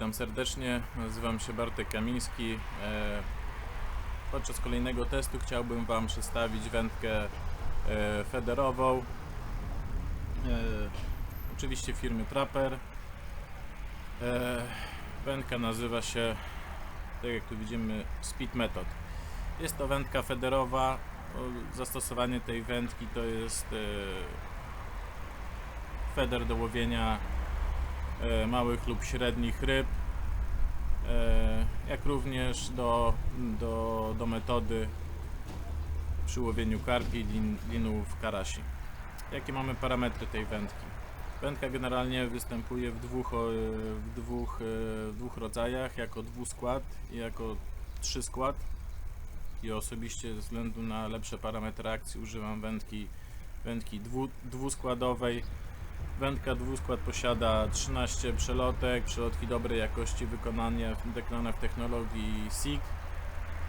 Witam serdecznie, nazywam się Bartek Kamiński. E, Podczas kolejnego testu chciałbym Wam przedstawić wędkę e, federową. E, Oczywiście firmy Trapper. Wędka nazywa się, tak jak tu widzimy, Speed Method. Jest to wędka federowa. Zastosowanie tej wędki to jest feder do łowienia małych lub średnich ryb, e, jak również do, do, do metody przy łowieniu karpi, lin, linów, karasi. Jakie mamy parametry tej wędki? Wędka generalnie występuje w dwóch, e, w dwóch, e, w dwóch rodzajach, jako dwuskład i jako trzyskład. I osobiście ze względu na lepsze parametry akcji używam wędki, wędki dwu, dwuskładowej. Wędka dwuskład posiada 13 przelotek, przelotki dobrej jakości wykonania, wykonane w technologii SIG.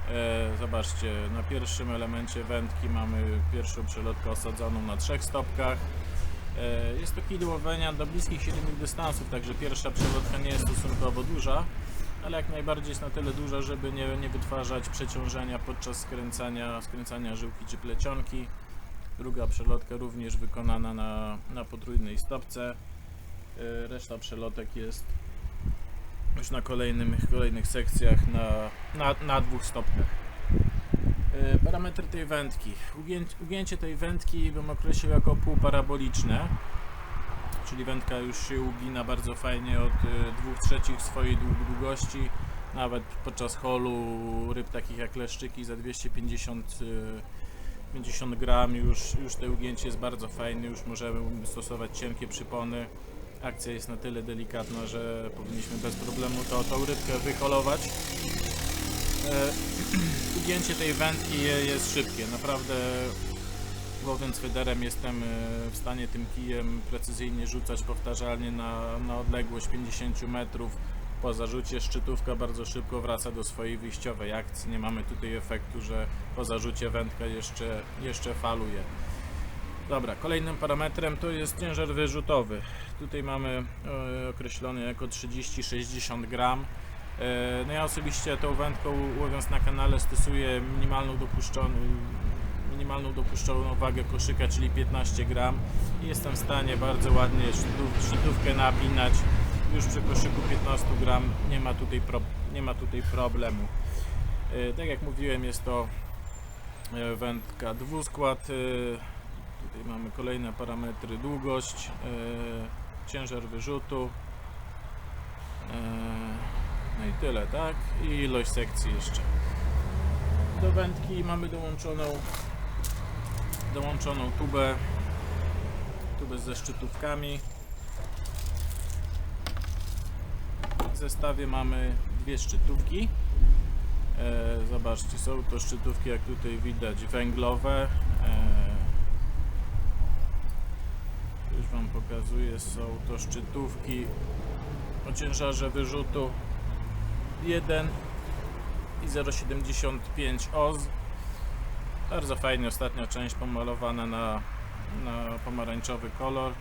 E, zobaczcie, na pierwszym elemencie wędki mamy pierwszą przelotkę osadzoną na trzech stopkach. E, jest to kij do bliskich średnich dystansów, także pierwsza przelotka nie jest stosunkowo duża, ale jak najbardziej jest na tyle duża, żeby nie, nie wytwarzać przeciążenia podczas skręcania, skręcania żyłki czy plecionki. Druga przelotka również wykonana na, na potrójnej stopce. Y, Reszta przelotek jest już na kolejnym, kolejnych sekcjach na, na, na dwóch stopkach. Y, Parametry tej wędki. Ugięcie, ugięcie tej wędki bym określił jako półparaboliczne, czyli wędka już się ugina bardzo fajnie od 2 trzecich swojej dłu- długości. Nawet podczas holu ryb takich jak leszczyki za 250 y, 50 gram już, już to ugięcie jest bardzo fajne, już możemy stosować cienkie przypony. Akcja jest na tyle delikatna, że powinniśmy bez problemu to, tą rybkę wyholować. E, ugięcie tej wędki je- jest szybkie, naprawdę łowiąc federem jestem e, w stanie tym kijem precyzyjnie rzucać powtarzalnie na, na odległość 50 metrów. Po zarzucie szczytówka bardzo szybko wraca do swojej wyjściowej akcji. Nie mamy tutaj efektu, że po zarzucie wędka jeszcze, jeszcze faluje. Dobra, kolejnym parametrem to jest ciężar wyrzutowy. Tutaj mamy e, określony jako 30-60 gram. E, no ja osobiście tą wędką łowiąc na kanale stosuję minimalną dopuszczoną, minimalną dopuszczoną wagę koszyka, czyli 15 gram i jestem w stanie bardzo ładnie szczytów, szczytówkę napinać już przy koszyku 15 gram nie ma tutaj, pro, nie ma tutaj problemu. E, Tak jak mówiłem jest to e, wędka dwuskład. e, Tutaj mamy kolejne parametry długość, ciężar wyrzutu. No i tyle, tak? I ilość sekcji jeszcze. Do wędki mamy dołączoną dołączoną tubę tubę ze szczytówkami zestawie mamy dwie szczytówki. E, zobaczcie, są to szczytówki, jak tutaj widać, węglowe. E, już Wam pokazuję, są to szczytówki o ciężarze wyrzutu 1 i 0,75 oz. Bardzo fajnie, ostatnia część pomalowana na, na pomarańczowy kolor.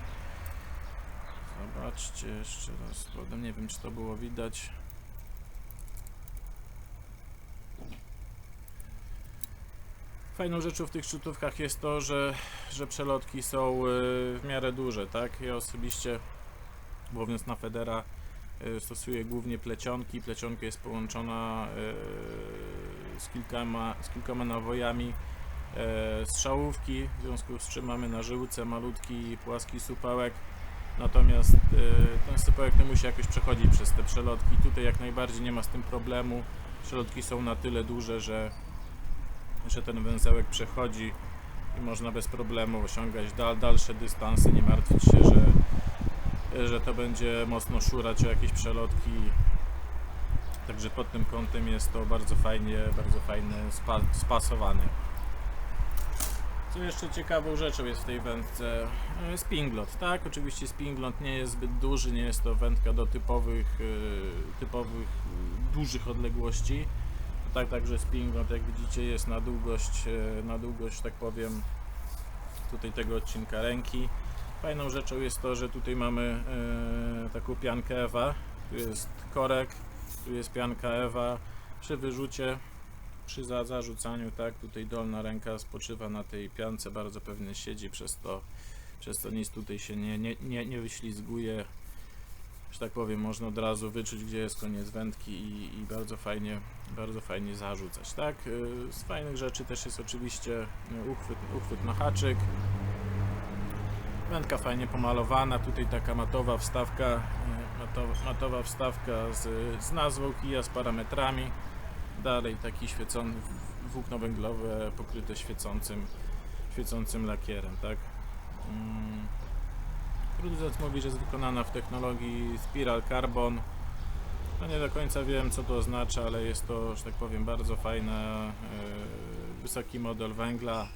Zobaczcie jeszcze raz, prawda? Nie wiem, czy to było widać. Fajną rzeczą w tych szczytówkach jest to, że, że przelotki są y, w miarę duże, tak? Ja osobiście łowiąc na Federa y, stosuję głównie plecionki. Plecionka jest połączona y, z kilkoma, z kilkoma nawojami strzałówki, w związku z czym mamy na żyłce malutki, płaski supełek. Natomiast e, ten supełek nie musi jakoś przechodzić przez te przelotki. Tutaj jak najbardziej nie ma z tym problemu. Przelotki są na tyle duże, że, że ten węzełek przechodzi i można bez problemu osiągać dal, dalsze dystanse, nie martwić się, że, że to będzie mocno szurać o jakieś przelotki. Także pod tym kątem jest to bardzo fajnie, bardzo fajnie spa, spasowane. Co jeszcze ciekawą rzeczą jest w tej wędce? E, Spinglot, tak? Oczywiście spinglot nie jest zbyt duży, nie jest to wędka do typowych, e, typowych e, dużych odległości. Tak, także spinglot, jak widzicie, jest na długość, na długość, tak powiem, tutaj tego odcinka ręki. Fajną rzeczą jest to, że tutaj mamy taką piankę Ewa. Tu jest korek, tu jest pianka Ewa. Przy wyrzucie, przy za, zarzucaniu, tak, tutaj dolna ręka spoczywa na tej piance, bardzo pewnie siedzi, przez to, przez to nic tutaj się nie, nie, nie, nie wyślizguje. Że tak powiem, można od razu wyczuć, gdzie jest koniec wędki i, i bardzo fajnie, bardzo fajnie zarzucać, tak. E, Z fajnych rzeczy też jest oczywiście e, uchwyt, uchwyt na haczyk. Wędka fajnie pomalowana, tutaj taka matowa wstawka, mato, matowa wstawka z, z nazwą kija, z parametrami. Dalej taki świecony, włókno węglowe pokryte świecącym, świecącym lakierem, tak. Mm. Producent mówi, że jest wykonana w technologii Spiral Carbon. No nie do końca wiem co to oznacza, ale jest to, że tak powiem, bardzo fajna, e, wysoki model węgla.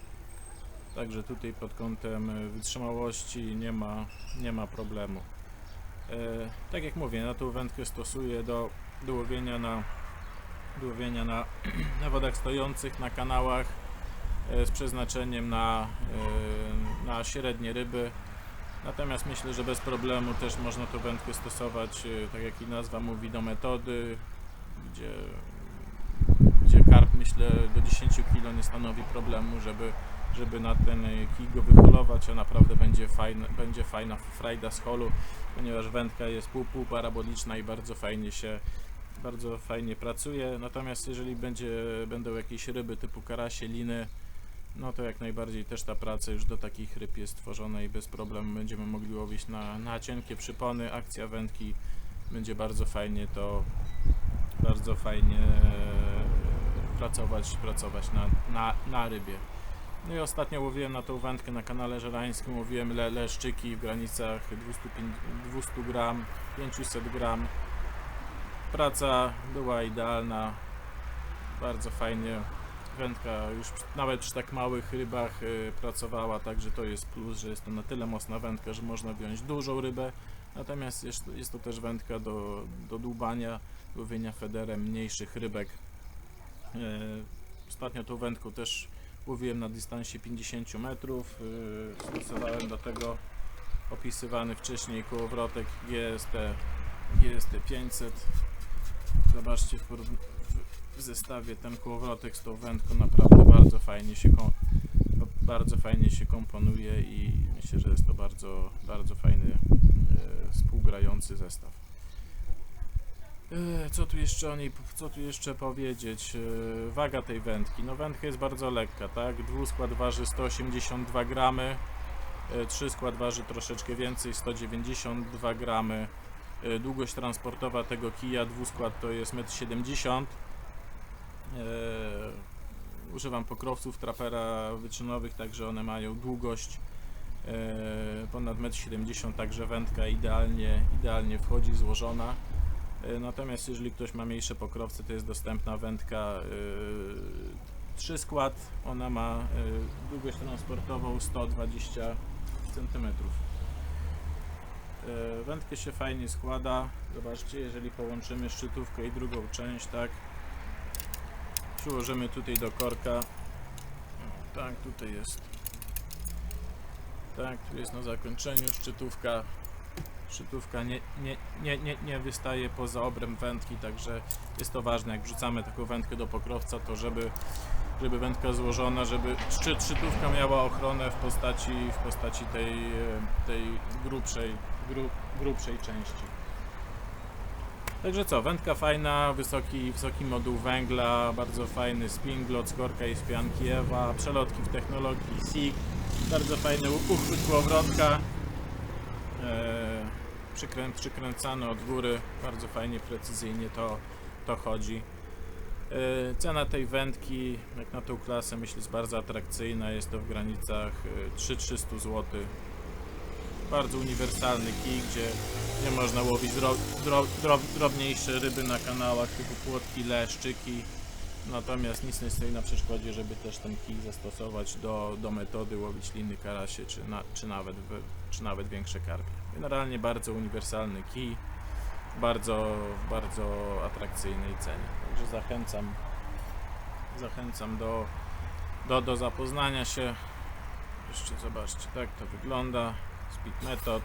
Także tutaj pod kątem wytrzymałości nie ma, nie ma problemu. E, tak jak mówię, na tą wędkę stosuję do, do łowienia na, łowienia na, na wodach stojących, na kanałach e, z przeznaczeniem na, e, na średnie ryby. Natomiast myślę, że bez problemu też można tą wędkę stosować, e, tak jak i nazwa mówi, do metody, gdzie, gdzie karp myślę do 10 kg nie stanowi problemu, żeby żeby na ten kij go wyholować, a naprawdę będzie fajna, będzie fajna frajda z holu, ponieważ wędka jest pół, pół paraboliczna i bardzo fajnie się bardzo fajnie pracuje. Natomiast jeżeli będzie, będą jakieś ryby typu karasie, liny, no to jak najbardziej też ta praca już do takich ryb jest stworzona i bez problemu będziemy mogli łowić na, na cienkie przypony. Akcja wędki będzie bardzo fajnie to bardzo fajnie e, pracować, pracować na, na, na rybie. No i ostatnio łowiłem na tą wędkę na kanale żelańskim, łowiłem le, leszczyki w granicach 250 200 gram, 500 gram. Praca była idealna, bardzo fajnie. Wędka już nawet przy tak małych rybach y, pracowała, także to jest plus, że jest to na tyle mocna wędka, że można wziąć dużą rybę. Natomiast jest, jest to też wędka do, do dłubania, łowienia federem mniejszych rybek. E, Ostatnio tą wędką też łowiłem na dystansie 50 metrów. Yy, Stosowałem do tego opisywany wcześniej kołowrotek GST, GST 500. Zobaczcie w, w, zestawie ten kołowrotek z tą wędką naprawdę bardzo fajnie się kom- bardzo fajnie się komponuje i myślę, że jest to bardzo, bardzo fajny e, współgrający zestaw. E, Co tu jeszcze o niej, co tu jeszcze powiedzieć? E, Waga tej wędki. No wędka jest bardzo lekka, tak? Dwuskład waży 182 gramy, e, trzyskład waży troszeczkę więcej, 192 gramy. E, Długość transportowa tego kija dwuskład to jest 1,70 m. Używam pokrowców trapera wyczynowych, także one mają długość e, ponad 1,70 m, także wędka idealnie, idealnie wchodzi złożona. E, Natomiast jeżeli ktoś ma mniejsze pokrowce, to jest dostępna wędka 3 skład. Ona ma e, długość transportową 120 cm. Wędkę się fajnie składa. Zobaczcie, jeżeli połączymy szczytówkę i drugą część, tak. Przyłożymy tutaj do korka. Tak, tutaj jest. Tak, tu jest na zakończeniu szczytówka szczytówka nie, nie, nie, nie, nie wystaje poza obręb wędki, także jest to ważne, jak wrzucamy taką wędkę do pokrowca, to żeby, żeby wędka złożona, żeby szczyt, szczytówka miała ochronę w postaci, w postaci tej, e, tej grubszej, gru, grubszej części. Także co, wędka fajna, wysoki, wysoki moduł węgla, bardzo fajny spinglot, skorka i z pianki Ewa, przelotki w technologii SIG, bardzo fajny uchwyt kołowrotka, e, przykrę, przykręcany od góry, bardzo fajnie, precyzyjnie to, to chodzi. E, cena tej wędki, jak na tą klasę, myślę, jest bardzo atrakcyjna, jest to w granicach e, 3300 zł. Bardzo uniwersalny kij, gdzie, gdzie można łowić dro, dro, dro, drobniejsze ryby na kanałach typu płotki, leszczyki. Natomiast nic nie stoi na przeszkodzie, żeby też ten kij zastosować do, do metody łowić liny karasie, czy, na, czy, nawet, czy nawet większe karpie. Generalnie bardzo uniwersalny kij, bardzo, bardzo atrakcyjnej cenie. Także zachęcam, zachęcam do, do, do zapoznania się. Jeszcze zobaczcie, tak to wygląda. Speed Method,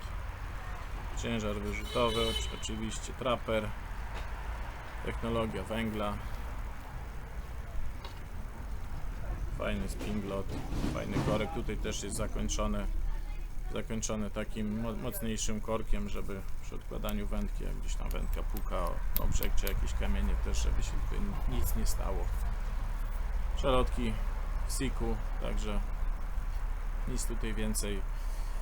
ciężar wyrzutowy, oczy- oczywiście trapper, technologia węgla. Fajny spinglot, fajny korek. Tutaj też jest zakończony, zakończony takim mo- mocniejszym korkiem, żeby przy odkładaniu wędki, jak gdzieś tam wędka puka o, brzeg czy jakieś kamienie też, żeby się nic nie stało. Szalotki w siku, także nic tutaj więcej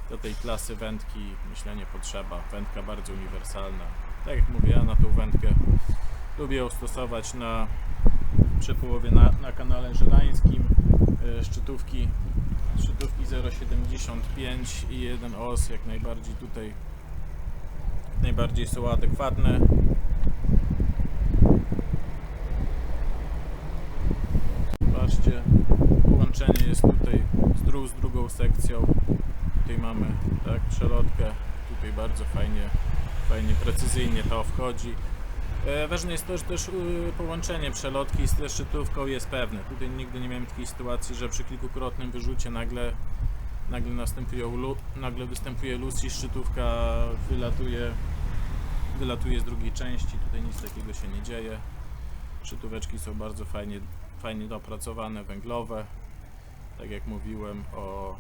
do tej klasy wędki myślę nie potrzeba. Wędka bardzo uniwersalna. Tak jak mówię, ja na tą wędkę lubię ją stosować na przy połowie na, na kanale żerańskim e, szczytówki szczytówki 0,75 i 1 os jak najbardziej tutaj najbardziej są adekwatne Zobaczcie, połączenie jest tutaj z, dru, z drugą sekcją. Tutaj mamy tak, przelotkę. Tutaj bardzo fajnie, fajnie, precyzyjnie to wchodzi. E, ważne jest to, że też y, połączenie przelotki z szczytówką jest pewne. Tutaj nigdy nie miałem takiej sytuacji, że przy kilkukrotnym wyrzucie nagle, nagle, następują lu, nagle występuje luz i szczytówka wylatuje, wylatuje z drugiej części. Tutaj nic takiego się nie dzieje. Szczytóweczki są bardzo fajnie, fajnie dopracowane, węglowe. Tak jak mówiłem o,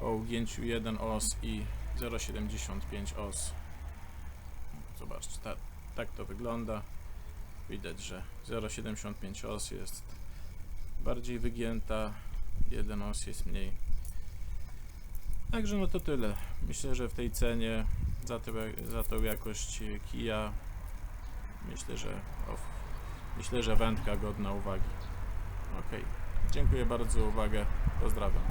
o ugięciu 1 os i 0,75 os. Zobaczcie, ta, tak to wygląda. Widać, że 0,75 os jest bardziej wygięta, 1 os jest mniej. Także no to tyle. Myślę, że w tej cenie za, tę, za tą jakość kija myślę, że o, myślę, że wędka godna uwagi. Ok. Dziękuję bardzo za uwagę. Pozdrawiam.